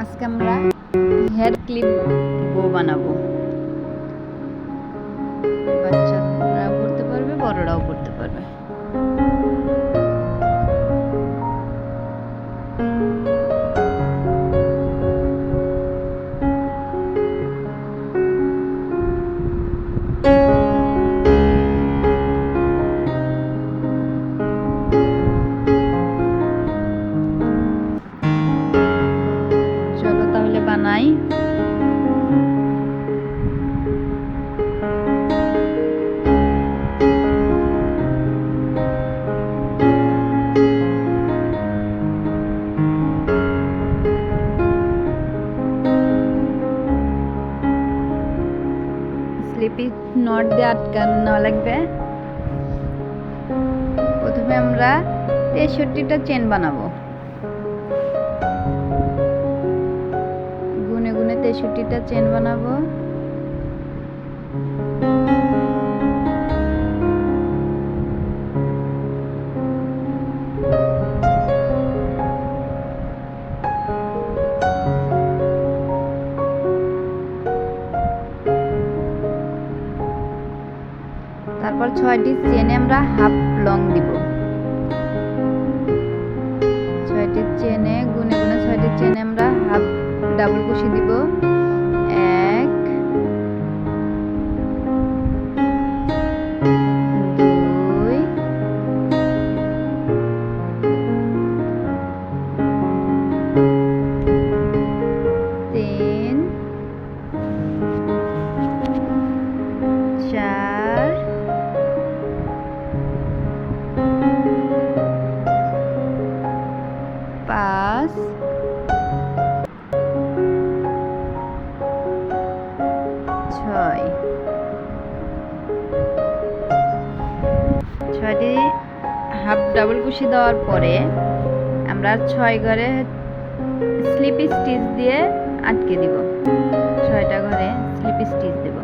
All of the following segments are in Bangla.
আজকে আমরা হেয়ার ক্লিপ বো বানাবো। নট দিয়ে আটকানো লাগবে। প্রথমে আমরা তেষট্টিটা চেন বানাবো। গুনে গুনে তেষট্টিটা চেন বানাবো। ছয়টি চেন আমরা হাফ লং দিব। ছয়টি চেনে গুনে গুনে ছয়টি চেনে আমরা হাফ ডাবল কুশি দিব। কুশি দেওয়ার পরে আমরা ছয় ঘরে স্লিপ স্টিচ দিয়ে আটকে দিব। ছয়টা ঘরে স্লিপ স্টিচ দেব।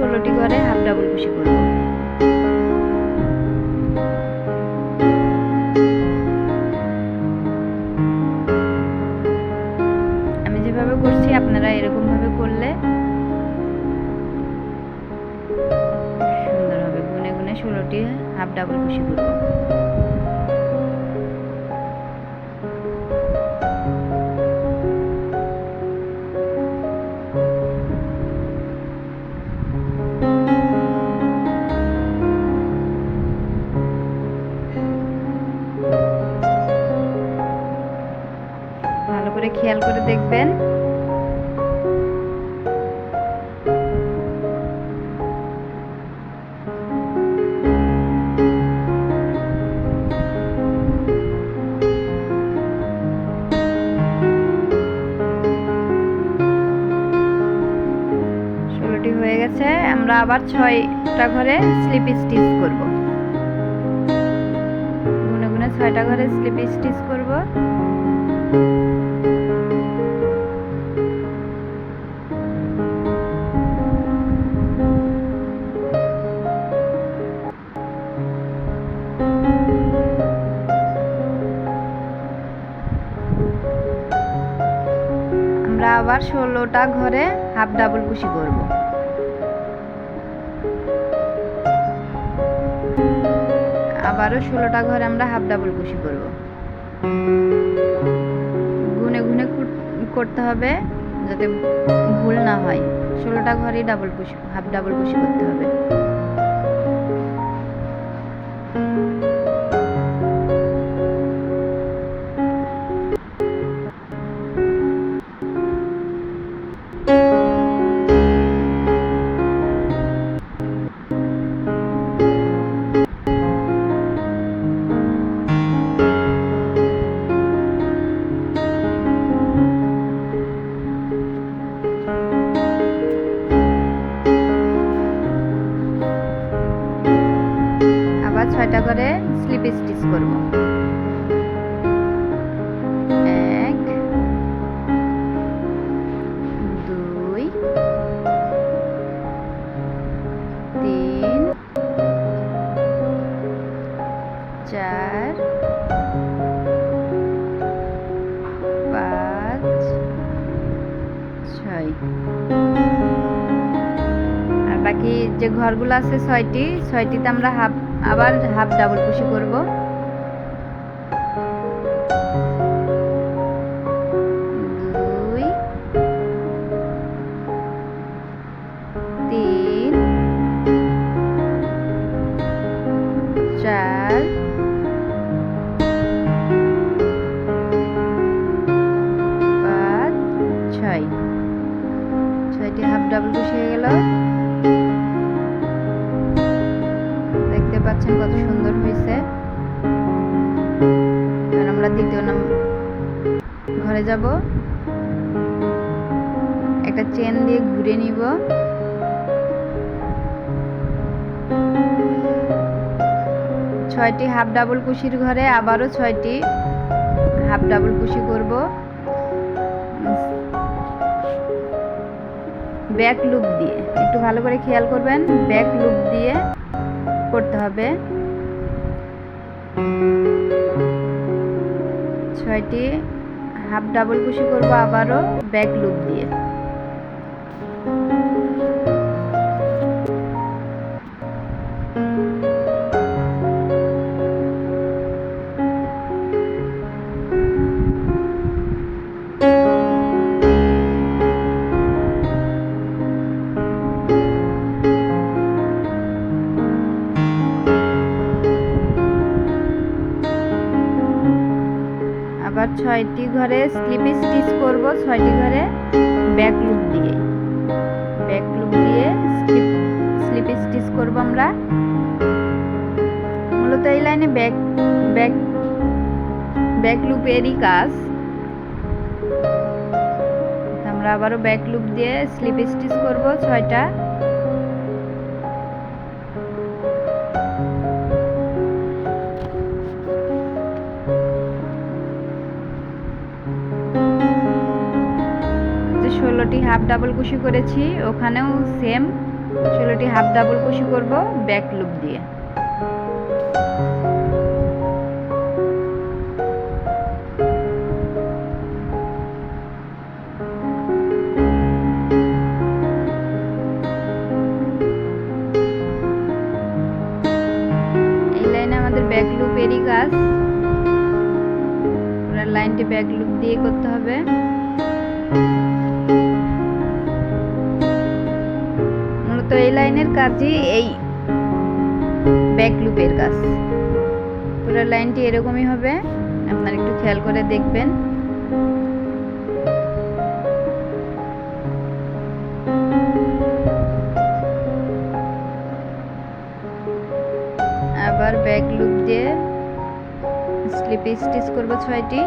ষোলোটি ঘরে হাফ ডাবল কুশি করব। আবার ছয়টা ঘরে স্লিপ স্টিচ করব। গুনে গুনে ছয়টা ঘরে স্লিপ স্টিচ করব। আমরা আবার ষোলোটা ঘরে হাফ ডাবল কুশি করব। আবারও ষোলোটা ঘরে আমরা হাফ ডাবল কুশি করব। গুনে গুনে করতে হবে যাতে ভুল না হয়। ষোলোটা ঘরেই ডাবল কুশি হাফ ডাবল কুশি করতে হবে। ছয়টা করে স্লিপ স্টিচ করব। এক, দুই, তিন, চার, পাঁচ, ছয়। বাকি যে ঘরগুলো আছে ছয়টি, ছয়টিতে আমরা হাফ আবার হাফ ডাবল কুশি করব। ঘরে যাব। একটা চেন দিয়ে ঘুরে নিব। ছয়টি হাফ ডাবল কুশির ঘরে, আবারও ছয়টি হাফ ডাবল কুশি করব। ব্যাক লুপ দিয়ে, একটু ভালো করে খেয়াল করবেন, ব্যাক লুপ দিয়ে করতে হবে। ছয়টি হাফ ডাবল কুশি করব আবারও ব্যাক লুপ দিয়ে। ছয়টি ঘরে স্লিপ স্টিচ করব, ছয়টি ঘরে ব্যাক লুপ দিয়ে। ব্যাক লুপ দিয়ে স্লিপ স্লিপ স্টিচ করব আমরা। মূলত এই লাইনে ব্যাক ব্যাক ব্যাক লুপেরই কাজ। আমরা আবারও ব্যাক লুপ দিয়ে স্লিপ স্টিচ করব, ছয়টা। ষোলোটি হাফ ডাবল কুশি করেছি, ওখানেও সেম ষোলোটি হাফ ডাবল কুশি করব ব্যাক লুপ দিয়ে। লুপেরই কাজ। পুরো লাইনটি ব্যাক লুপ দিয়ে করতে হবে। কাজই এই ব্যাক লুপের কাজ। পুরো লাইনটি এরকমই হবে, আপনার একটু খেয়াল করে দেখবেন। আবার ব্যাক লুপ দিয়ে স্লিপ স্টিচ করব ছয়টি।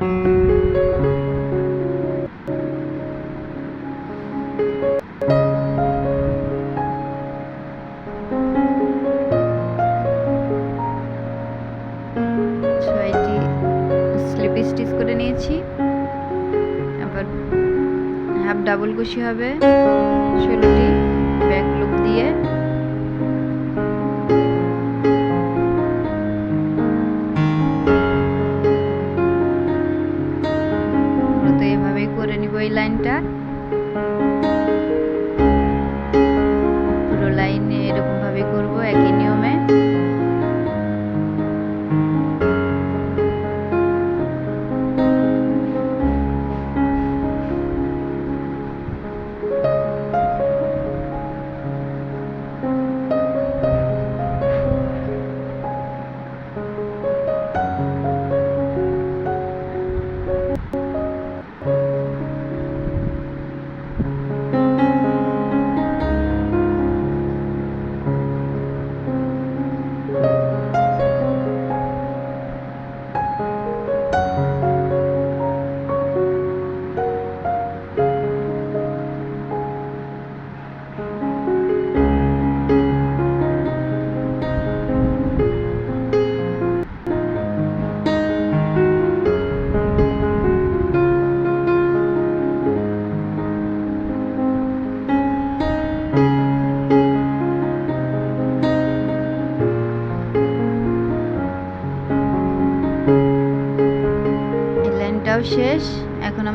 ছয়টি স্লিপ স্টিচ করে নিয়েছি। আবার হাফ ডাবল কুশি হবে।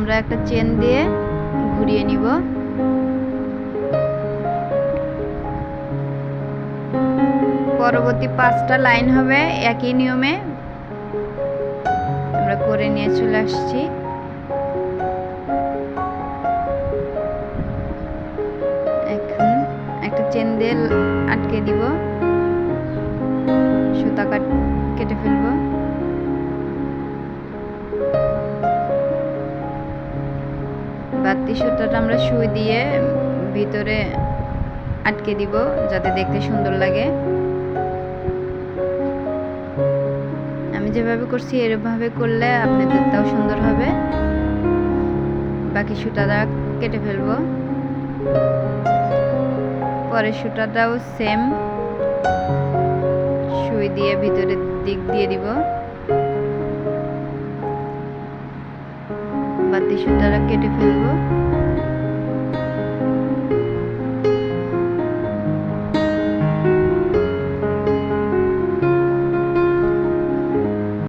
আমরা একটা চেন দিয়ে ঘুরিয়ে নিব। পরবর্তী পাঁচটা লাইন হবে একই নিয়মে। আমরা করে নিয়ে চলে আসছি। এখন একটা চেন দিয়ে আটকে দিব। সুতা কাট কেটে ফেলব। বাতি সুতাটা আমরা সুই দিয়ে ভিতরে আটকে দিব, যাতে দেখতে সুন্দর লাগে। আমি যেভাবে করছি, এরভাবে করলে আপনাদেরটাও সুন্দর হবে। বাকি সুতাটা কেটে ফেলব। পরের সুতাটাও সেম সুই দিয়ে ভিতরের দিক দিয়ে দিব। বাতি সুতাটা কেটে ফেলব।